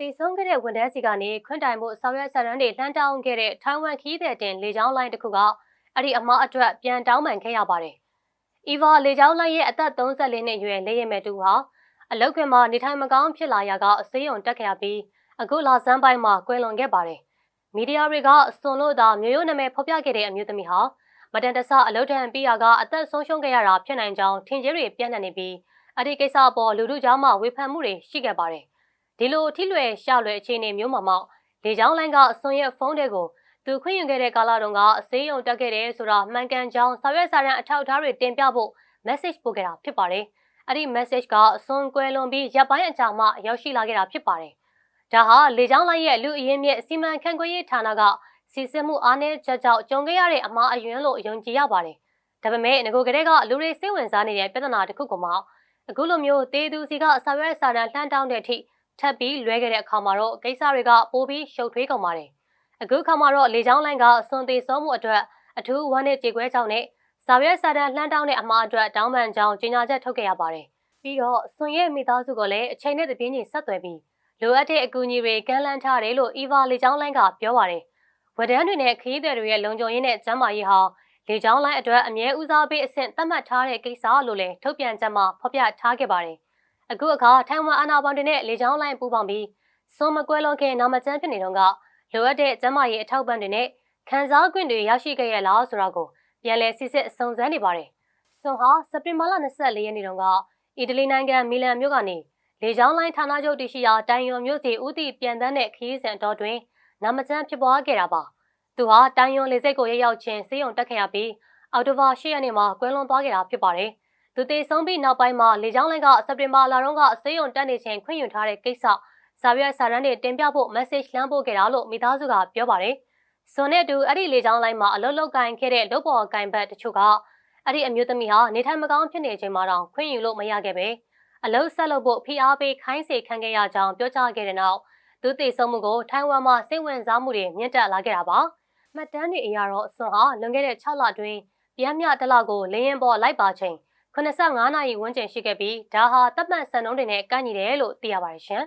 တည်ဆုံးခဲ့တဲ့ဝန်ထမ်းစီကနေခွင့်တိုင်မှုဆောင်ရွက်စာတမ်းတွေလှမ်းတောင်းခဲ့တဲ့ထိုင်ဝမ်ခီးတဲ့တင်လေကြောင်းလိုင်းတစ်ခုကအဲ့ဒီအမအတွက်ပြန်တောင်းပန်ခဲ့ရပါတယ်။အီဗာလေကြောင်းလိုင်းရဲ့အသက်34နှစ်အရွယ်လေးရမဲ့တူဟာအလုတ်ခွင်မှာနေထိုင်မကောင်းဖြစ်လာရာကအစေးရုံတက်ခဲ့ရပြီးအခုလာစမ်းပိုင်းမှာကွယ်လွန်ခဲ့ပါတယ်။မီဒီယာတွေကစွန်လို့သာမျိုးရိုးနာမည်ဖော်ပြခဲ့တဲ့အမျိုးသမီးဟာမတန်တဆအလုတ်တန်ပြီးရာကအသက်ဆုံးရှုံးခဲ့ရတာဖြစ်နိုင်ကြောင်းထင်ကြေးတွေပြန့်နှံ့နေပြီးအဲ့ဒီကိစ္စအပေါ်လူထုကြားမှာဝေဖန်မှုတွေရှိခဲ့ပါတယ်။ ဒီလိုထိလွယ်ရှလွယ်အခြေအနေမျိုးမှာမှလေကြောင်းလိုင်းကအစွန်ရဲ့ဖုန်းတွေကိုသူခွင့်ယူခဲ့တဲ့ကာလတုန်းကအစေးရုံတက်ခဲ့တယ်ဆိုတာမှန်ကန်ကြောင်းစာရွက်စာတမ်းအထောက်အထားတွေတင်ပြဖို့ message ပို့ခဲ့တာဖြစ်ပါတယ်။အဲ့ဒီ message ကအစွန်ကွယ်လွန်ပြီးရပ်ပိုင်းအကြာမှရောက်ရှိလာခဲ့တာဖြစ်ပါတယ်။ဒါဟာလေကြောင်းလိုင်းရဲ့လူအရင်းမြစ်စီမံခန့်ခွဲရေးဌာနကစီစစ်မှုအားနည်းချက်ကြောင့်ကြုံခဲ့ရတဲ့အမှားအယွင်းလို့ယုံကြည်ရပါတယ်။ဒါပေမဲ့ငကိုကလေးကလူတွေစိတ်ဝင်စားနေတဲ့ပြဿနာတစ်ခုကမှအခုလိုမျိုးတေးသူစီကစာရွက်စာတမ်းလှမ်းတောင်းတဲ့အထိ ထပ်ပြီးလွဲခဲ့တဲ့အခါမှာတော့ကိစ္စတွေကပိုပြီးရှုပ်ထွေးကုန်ပါတယ်။အခုခါမှာတော့လေချောင်းလိုင်းကအစွန်သေးစောမှုအတွက်အထူးဝမ်းနဲ့ကြေကွဲကြောင်းနဲ့စာရွက်စာတမ်းလှမ်းတောင်းတဲ့အမှားအတွက်တောင်းပန်ကြောင်းကြေညာချက်ထုတ်ခဲ့ရပါတယ်။ပြီးတော့စွန်ရဲ့မိသားစုကလည်းအချိန်နဲ့တပြေးညီဆက်သွယ်ပြီးလိုအပ်တဲ့အကူအညီတွေကမ်းလှမ်းထားတယ်လို့အီဗာလေချောင်းလိုင်းကပြောပါတယ်။ဝန်ထမ်းတွေနဲ့ခရီးသည်တွေရဲ့လုံခြုံရေးနဲ့ကျန်းမာရေးဟာလေကြောင်းလိုင်းအတွက်အမြဲဦးစားပေးအဆင့်သတ်မှတ်ထားတဲ့ကိစ္စလို့လည်းထုတ်ပြန်ချက်မှာဖော်ပြထားခဲ့ပါတယ်။ အခုအခါထိုင်ဝမ်အာဏာပိုင်တွေနဲ့လေကြောင်းလိုင်းပူးပေါင်းပြီးစွန်မကွဲလွန်ခင်နာမကျန်းဖြစ်နေတော့ကလိုအပ်တဲ့ကျန်းမာရေးအထောက်ပံ့တွေနဲ့ခံစား권တွေရရှိခဲ့ရလားဆိုတာကိုပြန်လည်စစ်စစ်စုံစမ်းနေပါတယ်။စွန်ဟာစက်တင်ဘာလ24ရက်နေ့တုန်းကအီတလီနိုင်ငံမီလန်မြို့ကနေလေကြောင်းလိုင်းဌာနချုပ်တရှိရာတိုင်ယွန်မြို့စီဦးတည်ပြန်တန်းတဲ့ခရီးစဉ်တော်တွင်နာမကျန်းဖြစ်ပွားခဲ့တာပါ။သူဟာတိုင်ယွန်လေဆိပ်ကိုရောက်ရောက်ချင်းစေးုံတက်ခဲ့ရပြီးအော်တိုဘာ10ရက်နေ့မှာကွယ်လွန်သွားခဲ့တာဖြစ်ပါတယ်။ သူတေဆုံးပြီးနောက်ပိုင်းမှာလေကြောင်းလိုင်းကစက်တင်ဘာလတုန်းကစေးုံတက်နေချိန်ခွင့်ယူထားတဲ့ကိစ္စစာရွက်စာတမ်းတွေတင်ပြဖို့ message လှမ်းပို့ခဲ့တာလို့မိသားစုကပြောပါတယ်။ဇွန်နဲ့တူအဲ့ဒီလေကြောင်းလိုင်းမှာအလုတ်လောက်ကင်ခဲ့တဲ့လုပ်ပေါ်ကင်ဘတ်တချို့ကအဲ့ဒီအမျိုးသမီးဟာနေထိုင်မကောင်းဖြစ်နေချိန်မှာတော့ခွင့်ယူလို့မရခဲ့ပဲအလုတ်ဆက်လုပ်ဖို့ဖိအားပေးခိုင်းစေခံခဲ့ရကြောင်းပြောကြားခဲ့တဲ့နောက်သူတည်ဆုံမှုကိုထိုင်ဝမ်မှာစိတ်ဝင်စားမှုတွေမြင့်တက်လာခဲ့တာပါ။မှတ်တမ်းတွေအရတော့စွန်ဟာလွန်ခဲ့တဲ့6လအတွင်းပြန်မြတလောက်ကိုလေရင်ပေါ်လိုက်ပါချိန် 85နာရီဝန်းကျင်ရှိခဲ့ပြီးဒါဟာတပ်မှတ်စံနှုန်းတွေနဲ့ကန့်ညီတယ်လို့သိရပါတယ်ရှင်